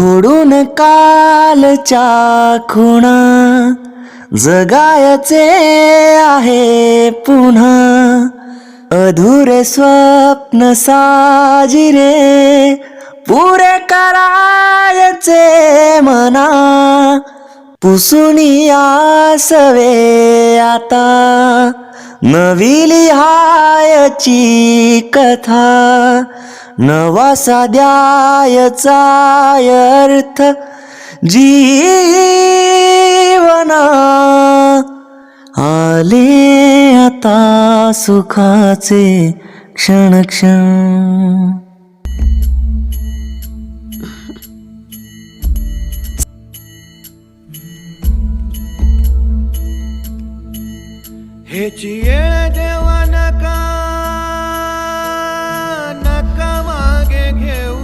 खोडून कालच्या खुणा जगायचे आहे पुन्हा. अधुरे स्वप्न साजिरे पुरे करायचे मना. पुसुनी आसवे आता. नवी लिहायची कथा नवा साध्यायचा अर्थ जीवना आले आता सुखाचे क्षण क्षण. हेची ये देवा नका नका मागे घेऊ.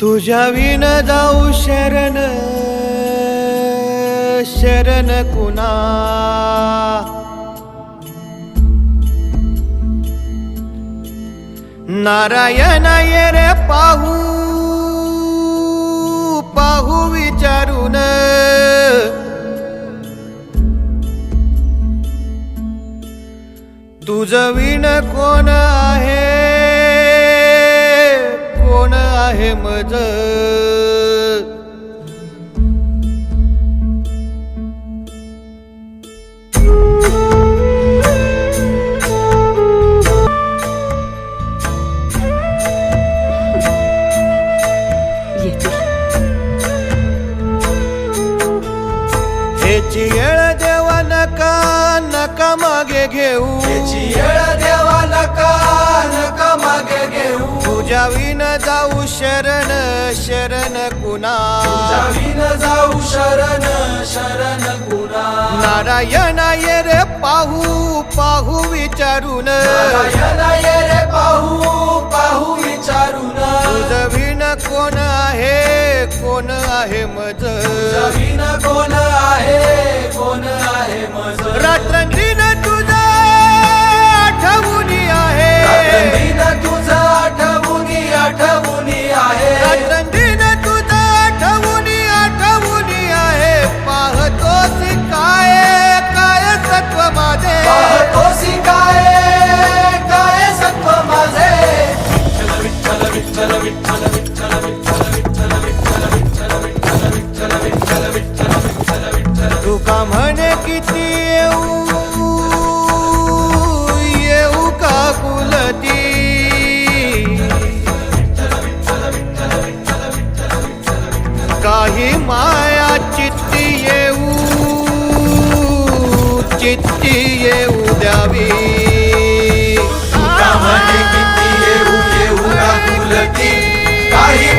तुझ्या विन जाऊ शरण शरण कुणा? नारायण ये रे पाहू पाहू विचारून तुझ विण कोण आहे? कोण आहे मज घेऊ. देवा नका नका मागे घेऊ. तुझ्या विन जाऊ शरण शरण कुणा. जावीन जाऊ शरण शरण कुणा. नारायण ये रे पाहू पाहू विचारून. नारायण ये रे पाहू पाहू विचारून. तुझ विण कोण आहे कोण आहे मज? जावीन कोण आहे कोण आहे मज? रात्रंदिन तुझा आठवणी म्हणे किती येऊ? येऊ का कुलती? काही माया चित्ती येऊ चित्ती येऊ द्यावी. म्हणे किती येऊ येऊ गाकुलती काही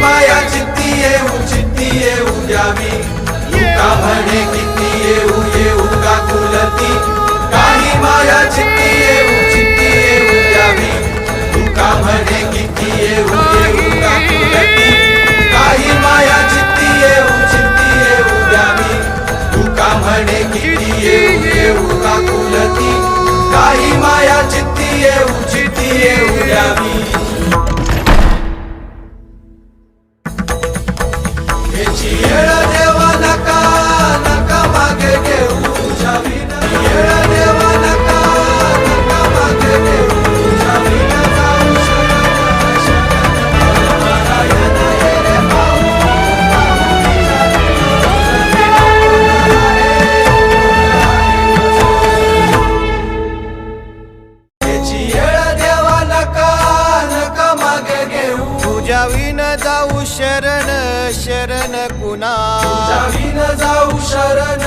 तुझ्याविन जाऊ शरण शरण कुणा? तुझ्याविन जाऊ शरण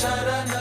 शरण